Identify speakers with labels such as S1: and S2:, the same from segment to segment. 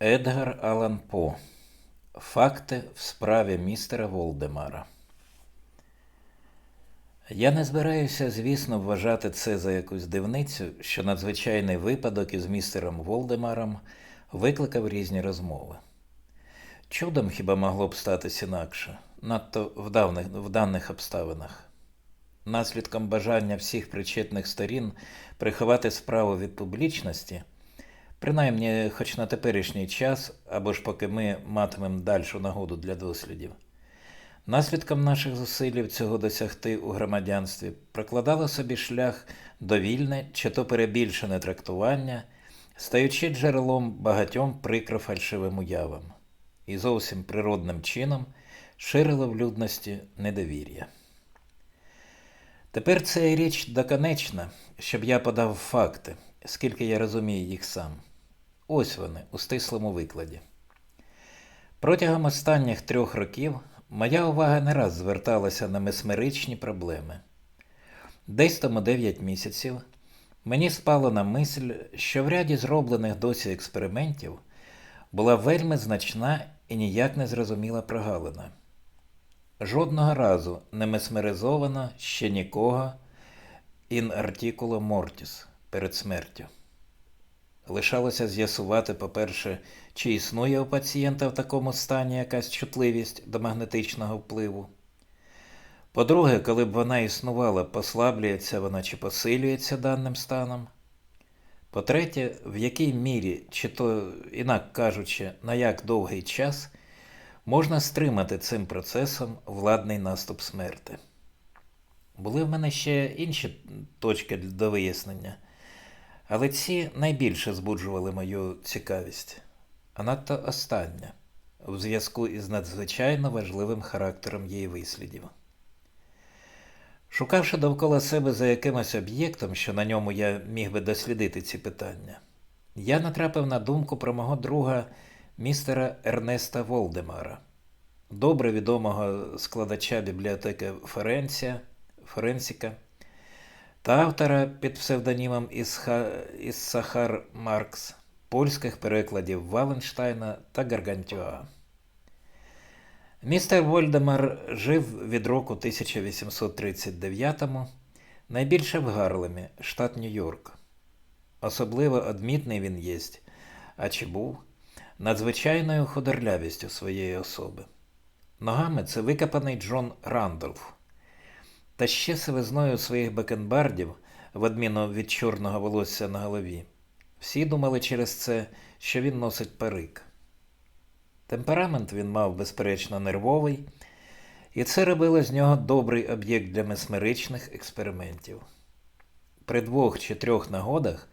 S1: Едгар Алан По. Факти в справі містера Волдемара. Я не збираюся, звісно, вважати це за якусь дивницю, що надзвичайний випадок із містером Волдемаром викликав різні розмови. Чудом хіба могло б статись інакше, надто в, давних, в даних обставинах. Наслідком бажання всіх причетних сторін приховати справу від публічності, принаймні хоч на теперішній час, або ж поки ми матимемо дальшу нагоду для дослідів. Наслідком наших зусиль цього досягти у громадянстві прокладало собі шлях довільне чи то перебільшене трактування, стаючи джерелом багатьом прикро фальшивим уявам, і зовсім природним чином ширило в людності недовір'я. Тепер це річ доконечна, щоб я подав факти, скільки я розумію їх сам. Ось вони у стислому викладі. Протягом останніх трьох років моя увага не раз зверталася на месмеричні проблеми. Десь тому 9 місяців мені спало на мисль, що в ряді зроблених досі експериментів була вельми значна і ніяк не зрозуміла прогалина. Жодного разу не месмеризовано ще нікого in articulo mortis перед смертю. Лишалося з'ясувати, по-перше, чи існує у пацієнта в такому стані якась чутливість до магнетичного впливу. По-друге, коли б вона існувала, послаблюється вона чи посилюється даним станом. По-третє, в якій мірі, чи то, інак кажучи, на як довгий час можна стримати цим процесом владний наступ смерти. Були в мене ще інші точки до вияснення, але ці найбільше збуджували мою цікавість, а надто остання, у зв'язку із надзвичайно важливим характером її вислідів. Шукавши довкола себе за якимось об'єктом, що на ньому я міг би дослідити ці питання, я натрапив на думку про мого друга містера Ернеста Волдемара, добре відомого складача бібліотеки Ференція, Ференціка та автора під псевдонімом Іссахар Маркс польських перекладів Валенштайна та Гаргантюа. Містер Вольдемар жив від року 1839 найбільше в Гарлемі, штат Нью-Йорк. Особливо одмітний він єсть, а чи був, надзвичайною худорлявістю своєї особи. Ногами це викопаний Джон Рандолф. Та ще сивизною своїх бакенбардів, в адміну від чорного волосся на голові. Всі думали через це, що він носить парик. Темперамент він мав, безперечно, нервовий, і це робило з нього добрий об'єкт для месмеричних експериментів. При двох чи трьох нагодах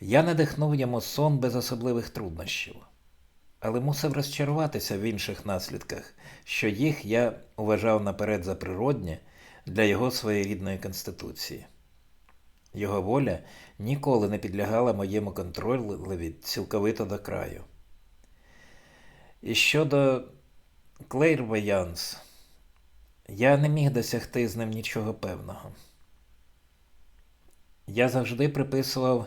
S1: я надихнув йому сон без особливих труднощів, але мусив розчаруватися в інших наслідках, що їх я вважав наперед за природні для його своєрідної конституції. Його воля ніколи не підлягала моєму контролеві цілковито до краю. І щодо Клейрвоянс, я не міг досягти з ним нічого певного. Я завжди приписував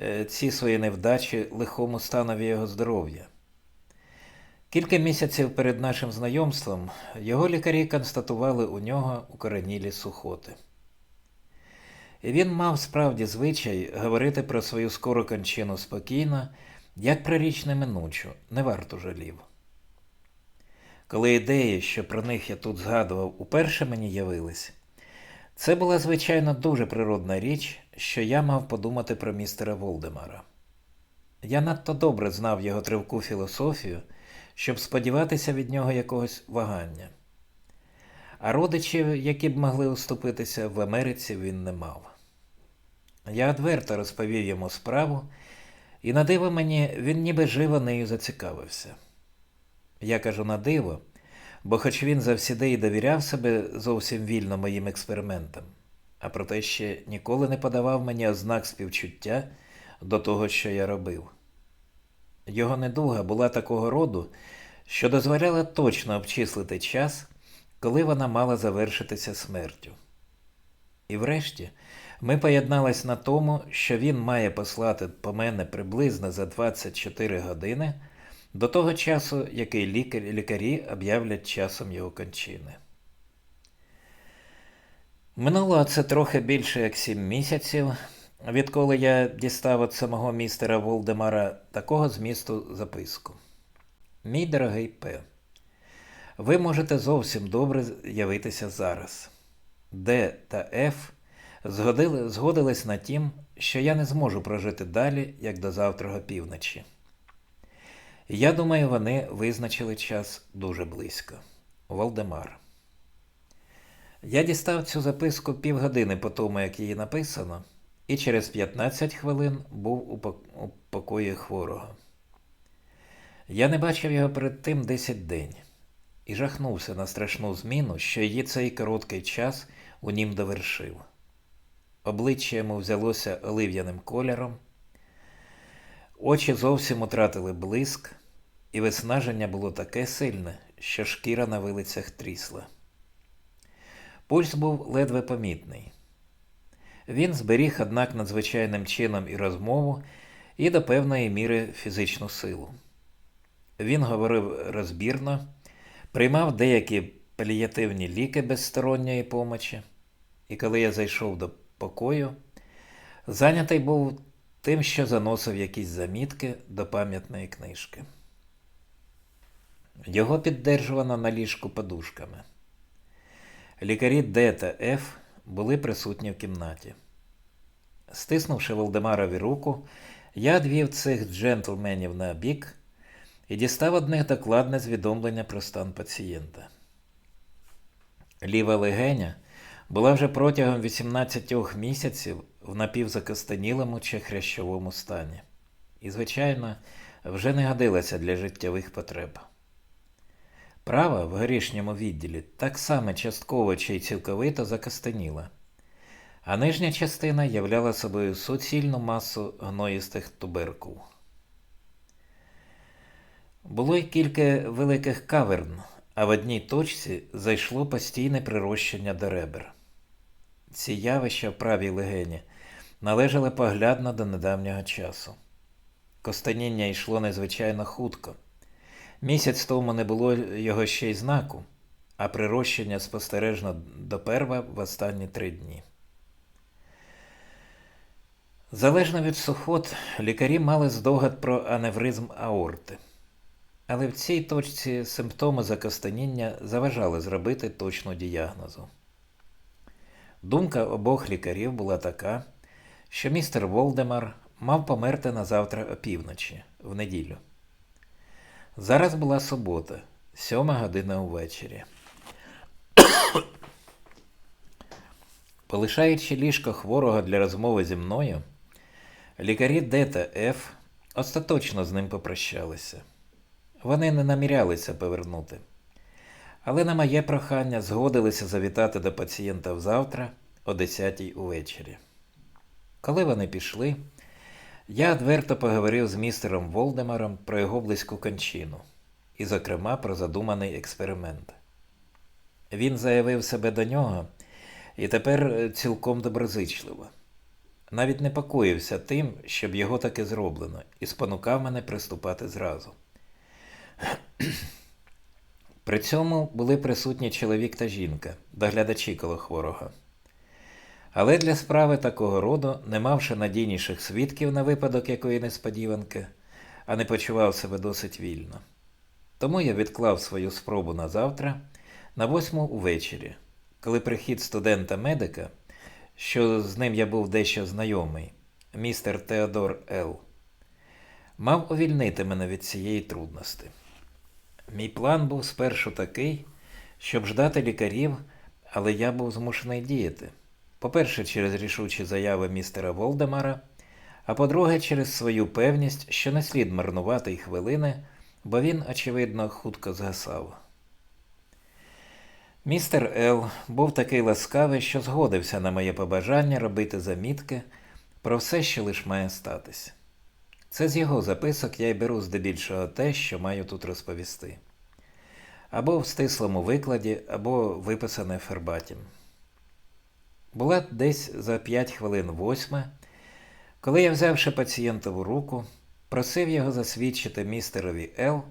S1: е, ці свої невдачі лихому станові його здоров'я. Кілька місяців перед нашим знайомством його лікарі констатували у нього укоренілі сухоти. І він мав справді звичай говорити про свою скору кончину спокійно, як про річ неминучу, не варто жалів. Коли ідеї, що про них я тут згадував, уперше мені явились, це була, звичайно, дуже природна річ, що я мав подумати про містера Волдемара. Я надто добре знав його тривку філософію, щоб сподіватися від нього якогось вагання. А родичів, які б могли уступитися, в Америці він не мав. Я одверто розповів йому справу, і на диво мені він ніби живо нею зацікавився. Я кажу на диво, бо хоч він завсіди й довіряв себе зовсім вільно моїм експериментам, а проте ще ніколи не подавав мені ознак співчуття до того, що я робив. Його недуга була такого роду, що дозволяла точно обчислити час, коли вона мала завершитися смертю. І врешті ми поєднались на тому, що він має послати по мене приблизно за 24 години до того часу, який лікар, лікарі об'являть часом його кончини. Минуло це трохи більше як сім місяців, відколи я дістав від самого містера Волдемара такого змісту записку. Мій дорогий П. Ви можете зовсім добре явитися зараз. Д та Ф згодили, згодились на тім, що я не зможу прожити далі, як до завтра півночі. Я думаю, вони визначили час дуже близько. Волдемар. Я дістав цю записку півгодини по тому, як її написано, і через 15 хвилин був у покої хворого. Я не бачив його перед тим 10 день і жахнувся на страшну зміну, що її цей короткий час у нім довершив. Обличчя йому взялося олив'яним кольором, очі зовсім утратили блиск, і виснаження було таке сильне, що шкіра на вилицях трісла. Пульс був ледве помітний. Він зберіг, однак, надзвичайним чином і розмову, і до певної міри фізичну силу. Він говорив розбірно, приймав деякі паліативні ліки без сторонньої помочі, і коли я зайшов до покою, зайнятий був тим, що заносив якісь замітки до пам'ятної книжки. Його піддержувано на ліжку подушками. Лікарі Д та Ф були присутні в кімнаті. Стиснувши Волдемарові руку, я одвів цих джентльменів на бік і дістав од них докладне звідомлення про стан пацієнта. Ліва легеня була вже протягом 18 місяців в напівзакостанілому чи хрящовому стані, і, звичайно, вже не годилася для життєвих потреб. Права в горішньому відділі так само частково чи й цілковито закостаніла, а нижня частина являла собою суцільну масу гноїстих туберкул. Було й кілька великих каверн, а в одній точці зайшло постійне прирощення до ребер. Ці явища в правій легені належали поглядно до недавнього часу. Костаніння йшло незвичайно хутко. Місяць тому не було його ще й знаку, а прирощення спостережно доперва в останні три дні. Залежно від сухот, лікарі мали здогад про аневризм аорти. Але в цій точці симптоми закостаніння заважали зробити точну діагнозу. Думка обох лікарів була така, що містер Волдемар мав померти на завтра опівночі, в неділю. Зараз була субота, сьома година увечері. Полишаючи ліжко хворого для розмови зі мною, лікарі Д та Ф остаточно з ним попрощалися. Вони не намірялися повернути. Але на моє прохання згодилися завітати до пацієнта завтра о 10 увечері. Коли вони пішли, я відверто поговорив з містером Волдемаром про його близьку кончину, і, зокрема, про задуманий експеримент. Він заявив себе до нього і тепер е, цілком доброзичливо. Навіть непокоївся тим, щоб його таки зроблено, і спонукав мене приступати зразу. При цьому були присутні чоловік та жінка, доглядачі коло хворого. Але для справи такого роду, не мавши надійніших свідків на випадок якої несподіванки, а не почував себе досить вільно. Тому я відклав свою спробу на завтра, на восьму увечері, коли прихід студента-медика, що з ним я був дещо знайомий, містер Теодор Л., мав увільнити мене від цієї трудності. Мій план був спершу такий, щоб ждати лікарів, але я був змушений діяти. По-перше, через рішучі заяви містера Волдемара, а по-друге, через свою певність, що не слід марнувати й хвилини, бо він, очевидно, хутко згасав. Містер Ел був такий ласкавий, що згодився на моє побажання робити замітки про все, що лиш має статись. Це з його записок я й беру здебільшого те, що маю тут розповісти. Або в стислому викладі, або виписане фербатім. Була десь за п'ять хвилин восьма, коли я, взявши пацієнтову руку, просив його засвідчити містерові Ел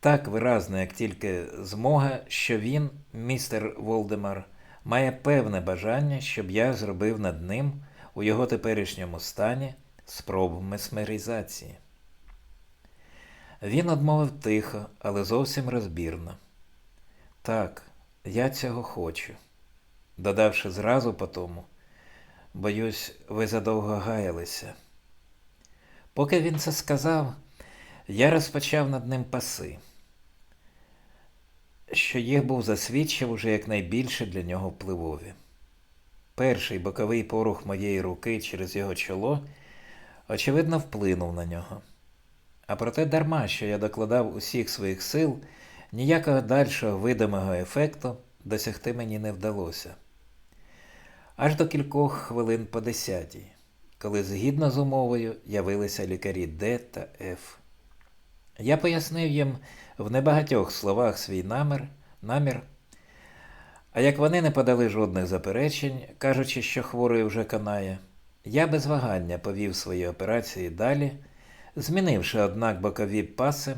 S1: так виразно, як тільки змога, що він, містер Волдемар, має певне бажання, щоб я зробив над ним у його теперішньому стані спробу месмеризації. Він одмовив тихо, але зовсім розбірно. Так, я цього хочу, додавши зразу по тому. Боюсь, ви задовго гаялися. Поки він це сказав, я розпочав над ним паси, що їх був засвідчив уже якнайбільше для нього впливові. Перший боковий порух моєї руки через його чоло, очевидно, вплинув на нього. А проте дарма, що я докладав усіх своїх сил, ніякого дальшого видимого ефекту досягти мені не вдалося. Аж до кількох хвилин по десятій, коли згідно з умовою явилися лікарі Д та Ф. Я пояснив їм в небагатьох словах свій намір, намір, а як вони не подали жодних заперечень, кажучи, що хворий вже канає, я без вагання повів свої операції далі, змінивши, однак, бокові паси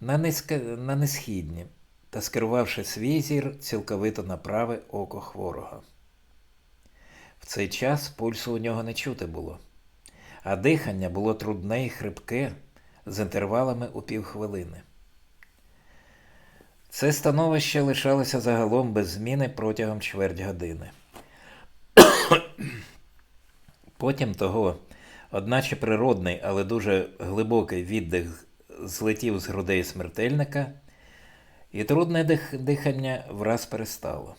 S1: на, низька, на несхідні та скерувавши свій зір цілковито на праве око хворого. В цей час пульсу у нього не чути було, а дихання було трудне і хрипке з інтервалами у півхвилини. Це становище лишалося загалом без зміни протягом чверть години. Потім того, одначе природний, але дуже глибокий віддих злетів з грудей смертельника, і трудне дих- дихання враз перестало.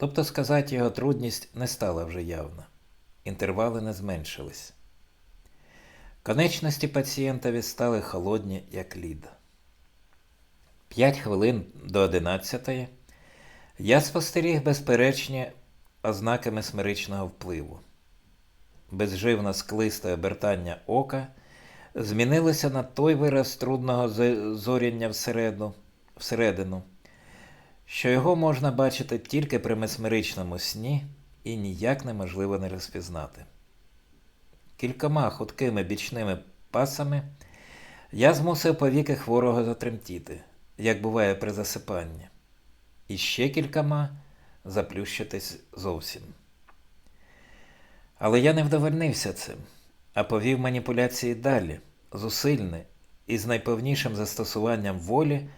S1: Тобто сказати, його трудність не стала вже явна. Інтервали не зменшились. Конечності пацієнтові стали холодні, як лід. П'ять хвилин до одинадцятої я спостеріг безперечні ознаки месмеричного впливу. Безживно склисте обертання ока змінилося на той вираз трудного зоряння всереду, всередину, що його можна бачити тільки при месмеричному сні і ніяк неможливо не розпізнати. Кількома хуткими бічними пасами я змусив повіки хворого затремтіти, як буває при засипанні, і ще кількома заплющитись зовсім. Але я не вдовольнився цим, а повів маніпуляції далі, зусильне і з найповнішим застосуванням волі,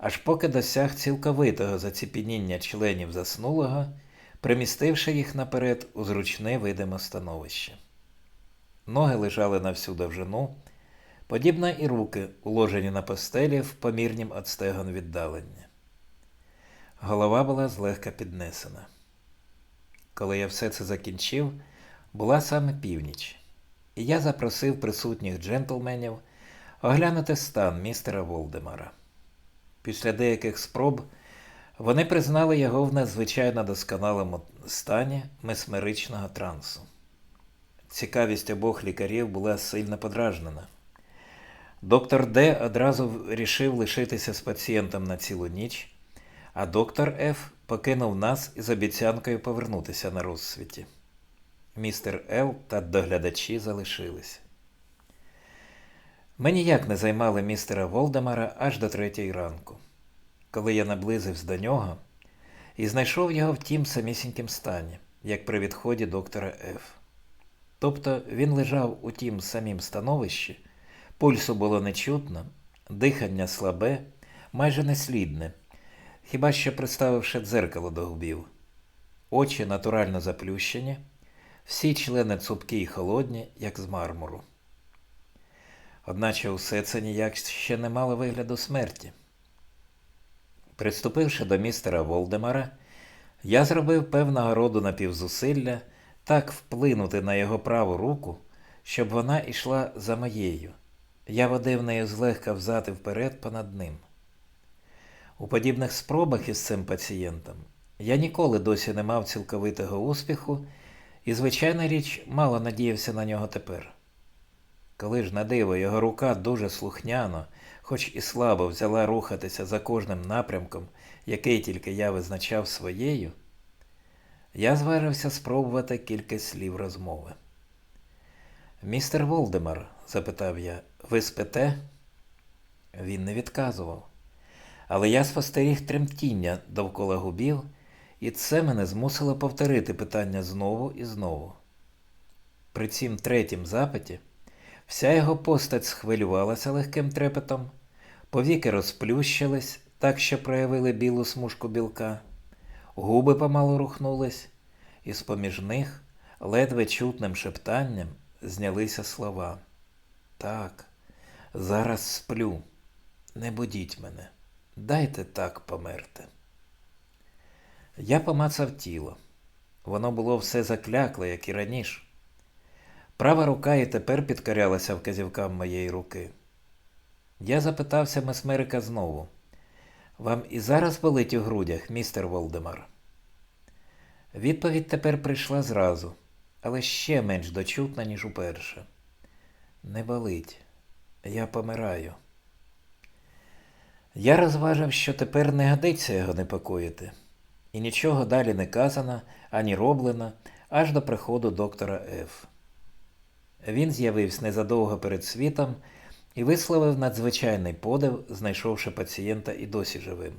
S1: аж поки досяг цілковитого заціпеніння членів заснулого, примістивши їх наперед у зручне видиме становище. Ноги лежали на всю довжину, подібно і руки, уложені на постелі в помірнім від стегон віддалення. Голова була злегка піднесена. Коли я все це закінчив, була саме північ, і я запросив присутніх джентльменів оглянути стан містера Волдемара. Після деяких спроб вони признали його в надзвичайно досконалому стані месмеричного трансу. Цікавість обох лікарів була сильно подражнена. Доктор Д одразу рішив лишитися з пацієнтом на цілу ніч, а доктор Ф покинув нас із обіцянкою повернутися на розсвіті. Містер Л та доглядачі залишились. Ми ніяк не займали містера Волдемара аж до третьої ранку, коли я наблизився до нього і знайшов його в тім самісінькім стані, як при відході доктора Ф. Тобто він лежав у тім самім становищі, пульсу було нечутно, дихання слабе, майже неслідне, хіба що приставивши дзеркало до губів, очі натурально заплющені, всі члени цупкі й холодні, як з мармуру. Одначе усе це ніяк ще не мало вигляду смерті. Приступивши до містера Волдемара, я зробив певного роду напівзусилля так вплинути на його праву руку, щоб вона йшла за моєю. Я водив нею злегка взад і вперед понад ним. У подібних спробах із цим пацієнтом я ніколи досі не мав цілковитого успіху і, звичайна річ, мало надіявся на нього тепер. Коли ж на диво його рука дуже слухняно, хоч і слабо взяла рухатися за кожним напрямком, який тільки я визначав своєю, я зважився спробувати кілька слів розмови. Містер Волдемар, запитав я, Ви спите? Він не відказував. Але я спостеріг тремтіння довкола губів, і це мене змусило повторити питання знову і знову. При цім третім запиті вся його постать схвилювалася легким трепетом, повіки розплющились, так що проявили білу смужку білка, губи помалу рухнулись, і з-поміж них ледве чутним шептанням знялися слова. Так, зараз сплю. Не будіть мене, дайте так померти. Я помацав тіло. Воно було все заклякле, як і раніше. Права рука і тепер підкорялася вказівкам моєї руки. Я запитався Месмерика знову. Вам і зараз болить у грудях, містер Волдемар? Відповідь тепер прийшла зразу, але ще менш дочутна, ніж уперше. Не болить. Я помираю. Я розважив, що тепер не годиться його непокоїти, і нічого далі не казано, ані роблено, аж до приходу доктора Ф. Він з'явився незадовго перед світом і висловив надзвичайний подив, знайшовши пацієнта і досі живим.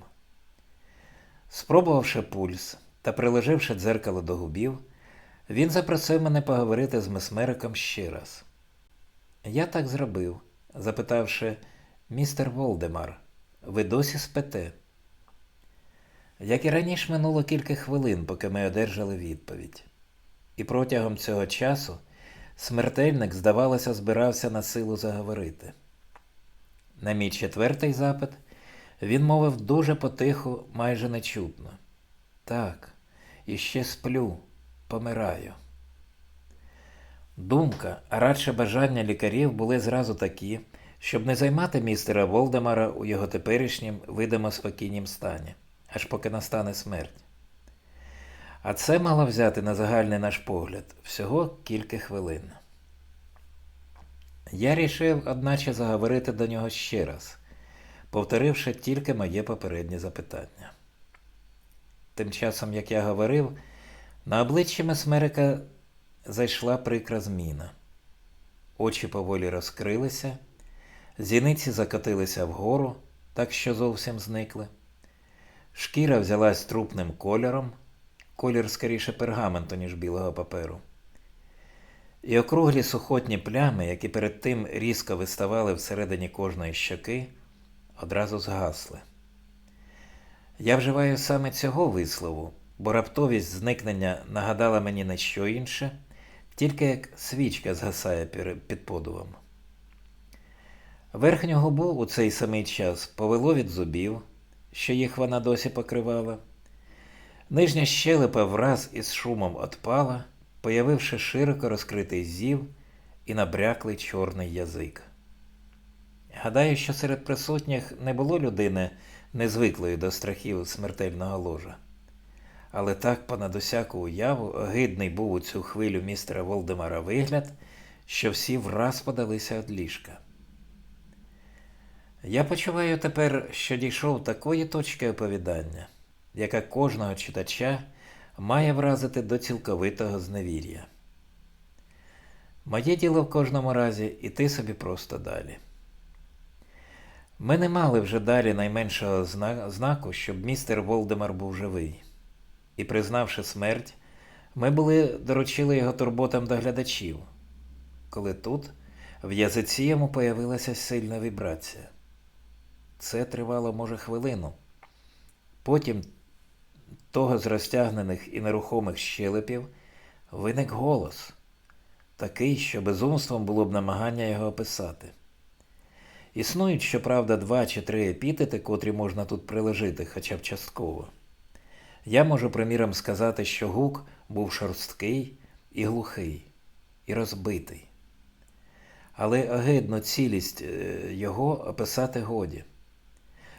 S1: Спробувавши пульс та приложивши дзеркало до губів, він запросив мене поговорити з месмериком ще раз. Я так зробив, запитавши, містер Волдемар, ви досі спите? Як і раніше минуло кілька хвилин, поки ми одержали відповідь. І протягом цього часу смертельник, здавалося, збирався на силу заговорити. На мій четвертий запит він мовив дуже потиху, майже нечутно. Так, іще сплю, помираю. Думка, а радше бажання лікарів були зразу такі, щоб не займати містера Волдемара у його теперішнім видимо спокійнім стані, аж поки настане смерть. А це мало взяти на загальний наш погляд всього кілька хвилин. Я рішив, одначе, заговорити до нього ще раз, повторивши тільки моє попереднє запитання. Тим часом, як я говорив, на обличчі Месмерика зайшла прикра зміна. Очі поволі розкрилися, зіниці закотилися вгору, так що зовсім зникли. Шкіра взялась трупним кольором, колір скоріше пергаменту, ніж білого паперу. І округлі сухотні плями, які перед тим різко виставали всередині кожної щоки, одразу згасли. Я вживаю саме цього вислову, бо раптовість зникнення нагадала мені не що інше, тільки як свічка згасає під подувом. Верхню губу у цей самий час повело від зубів, що їх вона досі покривала. Нижня щелепа враз із шумом отпала, появивши широко розкритий зів і набряклий чорний язик. Гадаю, що серед присутніх не було людини незвиклої до страхів смертельного ложа. Але так понад усяку уяву огидний був у цю хвилю містера Волдемара вигляд, що всі враз подалися від ліжка. Я почуваю тепер, що дійшов такої точки оповідання, яка кожного читача має вразити до цілковитого зневір'я. Моє діло в кожному разі іти собі просто далі. Ми не мали вже далі найменшого знаку, щоб містер Волдемар був живий. І, признавши смерть, ми були доручили його турботам доглядачів, коли тут в язиці йому появилася сильна вібрація. Це тривало, може, хвилину. Потім того з розтягнених і нерухомих щелепів виник голос, такий, що безумством було б намагання його описати. Існують, щоправда, два чи три епітети, котрі можна тут приложити хоча б частково. Я можу, приміром, сказати, що гук був шорсткий і глухий, і розбитий. Але огидну цілість його описати годі.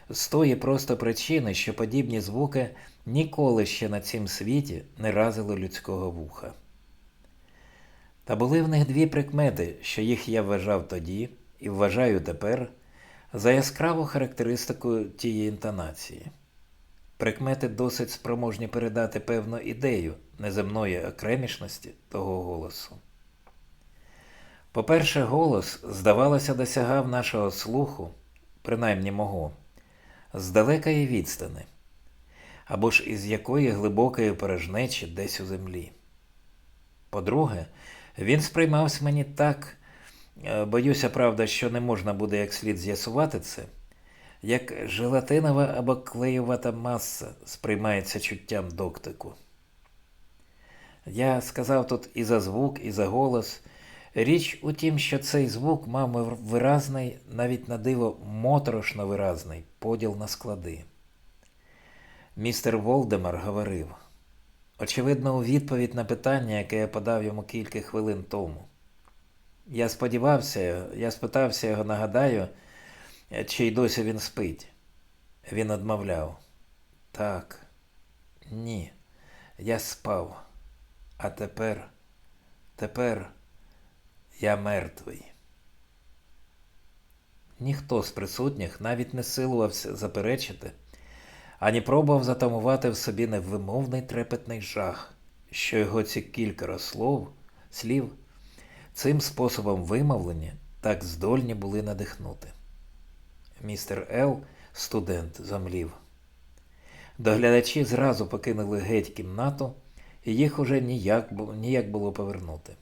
S1: З тої просто причини, що подібні звуки ніколи ще на цім світі не разили людського вуха. Та були в них дві прикмети, що їх я вважав тоді і вважаю тепер за яскраву характеристику тієї інтонації. Прикмети досить спроможні передати певну ідею неземної окремішності того голосу. По-перше, голос, здавалося, досягав нашого слуху, принаймні мого, з далекої відстани, або ж із якої глибокої порожнечі десь у землі. По-друге, він сприймався мені так, е, боюся, правда, що не можна буде як слід з'ясувати це, як желатинова або клеювата маса сприймається чуттям доктику. Я сказав тут і за звук, і за голос. Річ у тім, що цей звук мав виразний, навіть на диво моторошно виразний поділ на склади. Містер Волдемар говорив, очевидно, у відповідь на питання, яке я подав йому кілька хвилин тому. Я сподівався, я спитався його, нагадаю, чи й досі він спить. Він одмовляв. Так, ні, я спав. А тепер, тепер я мертвий. Ніхто з присутніх навіть не силувався заперечити, ані пробував затамувати в собі невимовний трепетний жах, що його ці кілька слов, слів цим способом вимовлення так здольні були надихнути. Містер Ел, студент, замлів. Доглядачі зразу покинули геть кімнату, і їх уже ніяк, ніяк було повернути.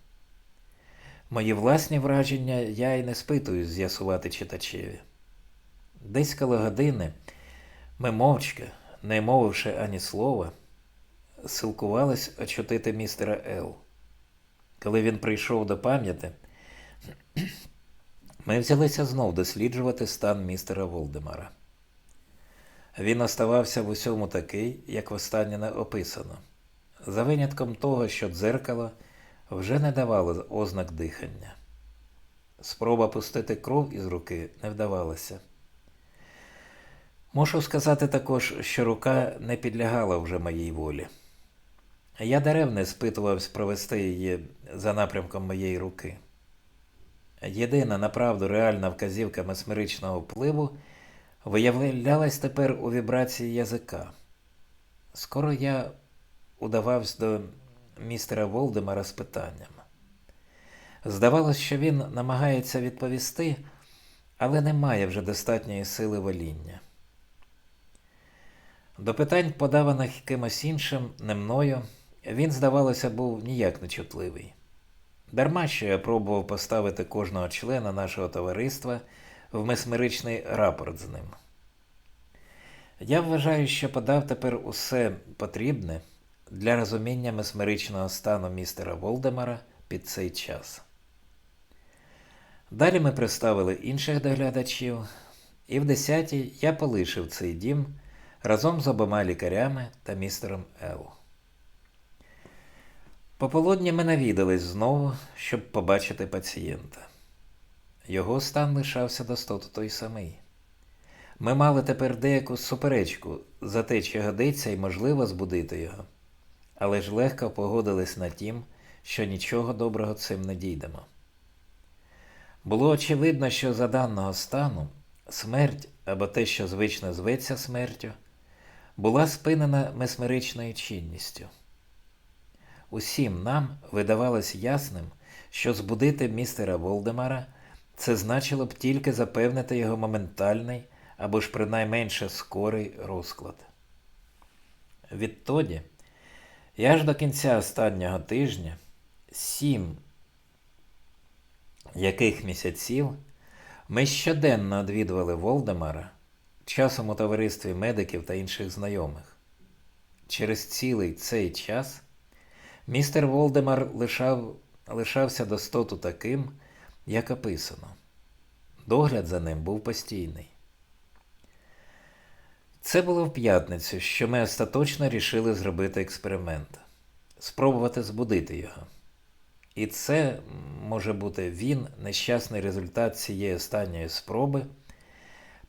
S1: Мої власні враження я й не спитую з'ясувати читачеві. Десь коло години ми мовчки, не мовивши ані слова, силкувались очутити містера Ел. Коли він прийшов до пам'яті, ми взялися знов досліджувати стан містера Волдемара. Він оставався в усьому такий, як востаннє описано, за винятком того, що дзеркало вже не давало ознак дихання. Спроба пустити кров із руки не вдавалася. Мушу сказати також, що рука не підлягала вже моїй волі. Я даремно спитувався провести її за напрямком моєї руки. Єдина направду реальна вказівка месмеричного впливу виявлялась тепер у вібрації язика. Скоро я удавався до містера Волдемара з питанням. Здавалось, що він намагається відповісти, але не має вже достатньої сили воління. До питань, подаваних кимось іншим, не мною, він, здавалося, був ніяк нечутливий. Дарма що я пробував поставити кожного члена нашого товариства в месмеричний рапорт з ним. Я вважаю, що подав тепер усе потрібне для розуміння месмеричного стану містера Волдемара під цей час. Далі ми представили інших доглядачів, і в десятій я полишив цей дім разом з обома лікарями та містером Ел. Пополудні ми навідались знову, щоб побачити пацієнта. Його стан лишався достоту той самий. Ми мали тепер деяку суперечку за те, чи годиться і можливо збудити його, але ж легко погодились на тім, що нічого доброго цим не дійдемо. Було очевидно, що за даного стану смерть або те, що звично зветься смертю, була спинена месмеричною чинністю. Усім нам видавалось ясним, що збудити містера Волдемара це значило б тільки запевнити його моментальний або ж принайменше скорий розклад. Відтоді, і аж до кінця останнього тижня, сім яких місяців ми щоденно відвідували Волдемара, часом у товаристві медиків та інших знайомих. Через цілий цей час містер Волдемар лишав, лишався достоту таким, як описано. Догляд за ним був постійний. Це було в п'ятницю, що ми остаточно рішили зробити експеримент, спробувати збудити його. І це може бути він, нещасний результат цієї останньої спроби,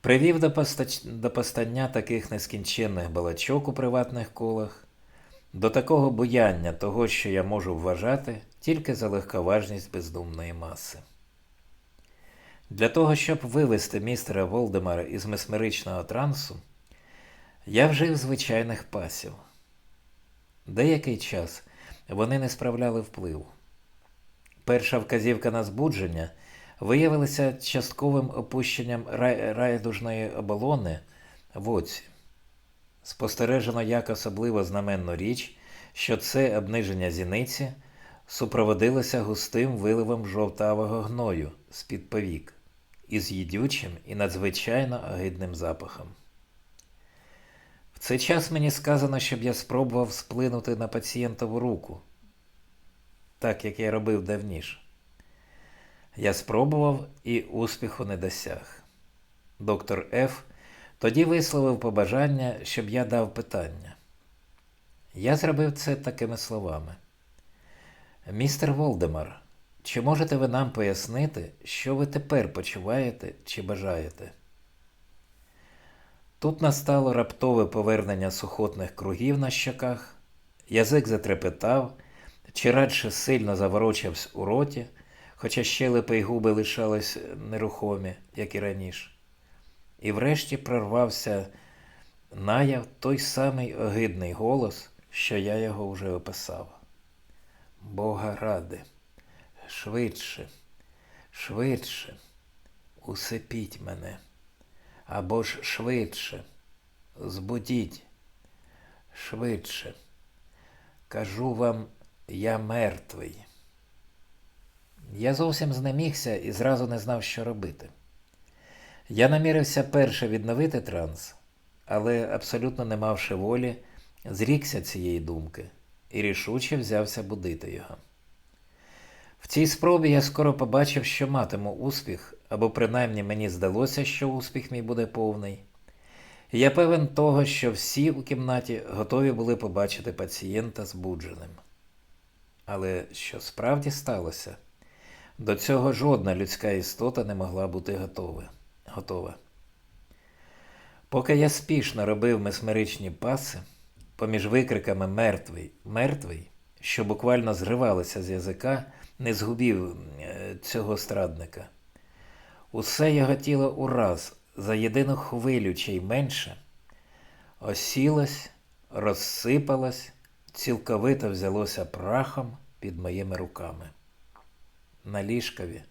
S1: привів до, постач... до постання таких нескінченних балачок у приватних колах, до такого буяння того, що я можу вважати тільки за легковажність бездумної маси. Для того, щоб вивести містера Волдемара із месмеричного трансу, я вжив звичайних пасів. Деякий час вони не справляли впливу. Перша вказівка на збудження виявилася частковим опущенням рай- райдужної оболони в оці. Спостережено як особливо знаменну річ, що це обниження зіниці супроводилося густим виливом жовтавого гною з-під повік із їдючим і надзвичайно огидним запахом. Цей час мені сказано, щоб я спробував сплинути на пацієнтову руку, так як я робив давніше. Я спробував і успіху не досяг. Доктор Ф. тоді висловив побажання, щоб я дав питання. Я зробив це такими словами. Містер Волдемар, чи можете ви нам пояснити, що ви тепер почуваєте чи бажаєте? Тут настало раптове повернення сухотних кругів на щоках, язик затрепетав, чи радше сильно заворочався у роті, хоча щелепи й губи лишались нерухомі, як і раніше. І врешті прорвався наяв той самий огидний голос, що я його вже описав. Бога ради, швидше, швидше, усипіть мене, або ж швидше, збудіть, швидше. Кажу вам, я мертвий. Я зовсім знемігся і зразу не знав, що робити. Я намірився перше відновити транс, але абсолютно не мавши волі, зрікся цієї думки і рішуче взявся будити його. В цій спробі я скоро побачив, що матиму успіх, або принаймні мені здалося, що успіх мій буде повний. Я певен того, що всі у кімнаті готові були побачити пацієнта збудженим. Але що справді сталося, до цього жодна людська істота не могла бути готова. готова. Поки я спішно робив месмеричні паси, поміж викриками мертвий, мертвий, що буквально зривалися з язика, не згубів е, цього страдника. Усе його тіло ураз, за єдину хвилю чи й менше, осілось, розсипалось, цілковито взялося прахом під моїми руками. На ліжкові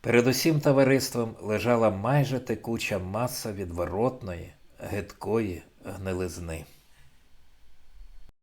S1: перед усім товариством лежала майже текуча маса відворотної, гидкої гнилизни.